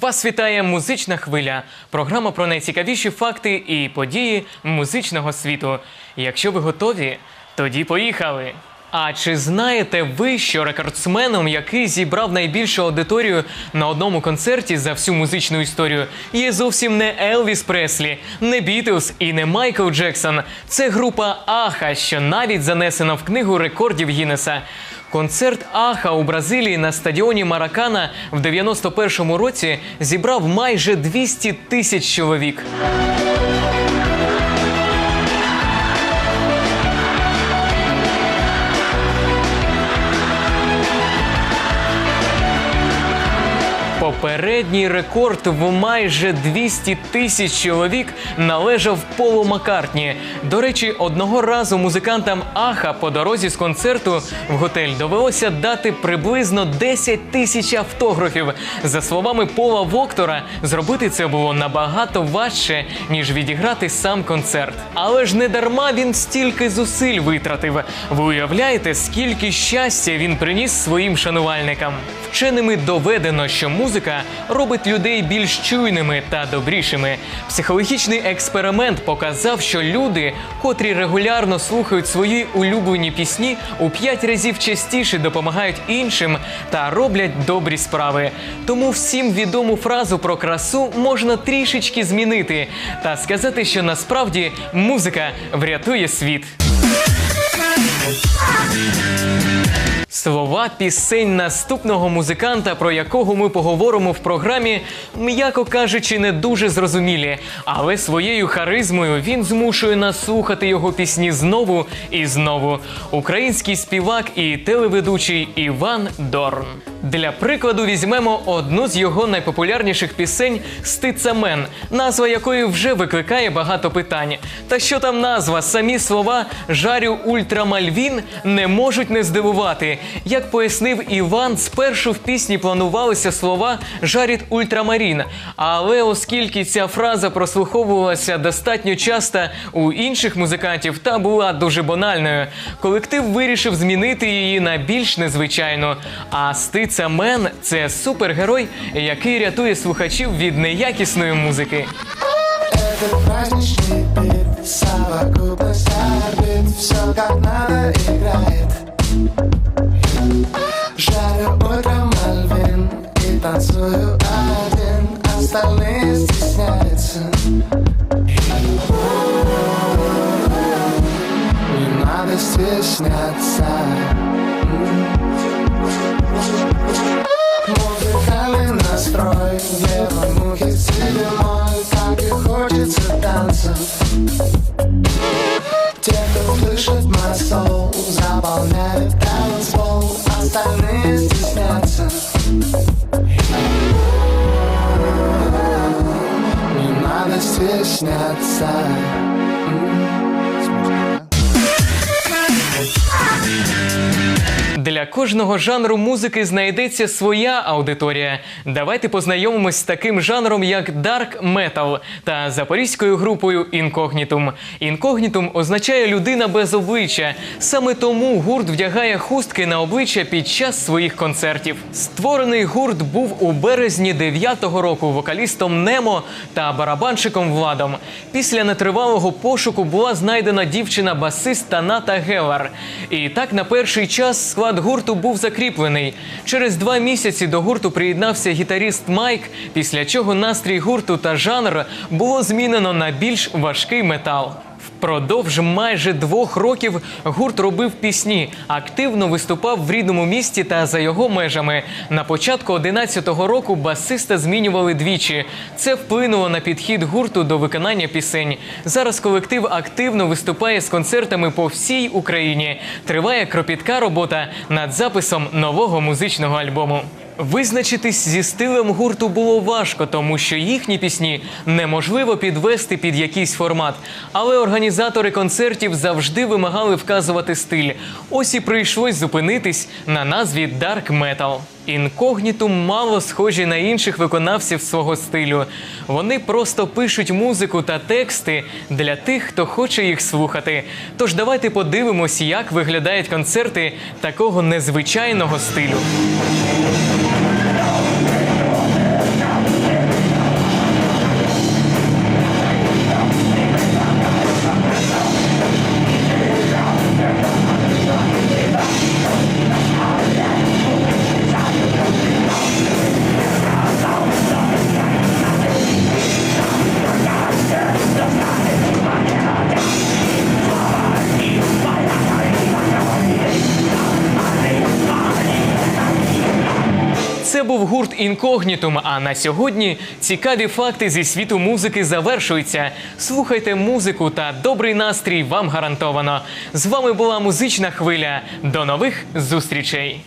Вас вітає музична хвиля. Програма про найцікавіші факти і події музичного світу. Якщо ви готові, тоді поїхали. А чи знаєте ви, що рекордсменом, який зібрав найбільшу аудиторію на одному концерті за всю музичну історію, є зовсім не Елвіс Преслі, не Бітлз і не Майкл Джексон. Це група Аха, що навіть занесена в книгу рекордів Гіннеса. Концерт Аха у Бразилії на стадіоні Маракана в 91-му році зібрав майже 200 тисяч чоловік. Попередній рекорд в майже 200 тисяч чоловік належав Полу Маккартні. До речі, одного разу музикантам Аха по дорозі з концерту в готель довелося дати приблизно 10 тисяч автографів. За словами Пола Воктора, зробити це було набагато важче, ніж відіграти сам концерт. Але ж не дарма він стільки зусиль витратив. Ви уявляєте, скільки щастя він приніс своїм шанувальникам? Вченими доведено, що музика робить людей більш чуйними та добрішими. Психологічний експеримент показав, що люди, котрі регулярно слухають свої улюблені пісні, у п'ять разів частіше допомагають іншим та роблять добрі справи. Тому всім відому фразу про красу можна трішечки змінити та сказати, що насправді музика врятує світ. Слова пісень наступного музиканта, про якого ми поговоримо в програмі, м'яко кажучи, не дуже зрозумілі, але своєю харизмою він змушує нас слухати його пісні знову і знову. Український співак і телеведучий Іван Дорн. Для прикладу візьмемо одну з його найпопулярніших пісень Стицамен, назва якої вже викликає багато питань. Та що там назва? Самі слова Жарю Ультрамальвін не можуть не здивувати. Як пояснив Іван, спершу в пісні планувалися слова Жаріт Ультрамарін. Але оскільки ця фраза прослуховувалася достатньо часто у інших музикантів та була дуже банальною, колектив вирішив змінити її на більш незвичайну. А Стиця Мен це супергерой, який рятує слухачів від неякісної музики. Это праздничный Все как надо играет танцую один Остальные стесняются. Не надо стесняться. Музыкальный настрой Левой мухи седьмой Так и хочется танцев. Те, кто слышит мой соул Заполняют танцпол Остальные стеснятся надо стесняться Для кожного жанру музики знайдеться своя аудиторія. Давайте познайомимось з таким жанром, як Dark Metal та запорізькою групою Incognito. Incognito означає людина без обличчя. Саме тому гурт вдягає хустки на обличчя під час своїх концертів. Створений гурт був у березні 9-го року вокалістом Немо та барабанщиком Владом. Після нетривалого пошуку була знайдена дівчина-басист Таната Гелар. І так на перший час склад гурту був закріплений. Через два місяці до гурту приєднався гітаріст Майк, після чого настрій гурту та жанр було змінено на більш важкий метал. Впродовж майже двох років гурт робив пісні, активно виступав в рідному місті та за його межами. На початку 11-го року басиста змінювали двічі. Це вплинуло на підхід гурту до виконання пісень. Зараз колектив активно виступає з концертами по всій Україні. Триває кропітка робота над записом нового музичного альбому. Визначитись зі стилем гурту було важко, тому що їхні пісні неможливо підвести під якийсь формат. Але організатори концертів завжди вимагали вказувати стиль. Ось і прийшлось зупинитись на назві Dark Metal. Інкогнітум мало схожі на інших виконавців свого стилю. Вони просто пишуть музику та тексти для тих, хто хоче їх слухати. Тож давайте подивимось, як виглядають концерти такого незвичайного стилю. Інкогнітум. А на сьогодні цікаві факти зі світу музики завершуються. Слухайте музику та добрий настрій вам гарантовано. З вами була музична хвиля. До нових зустрічей.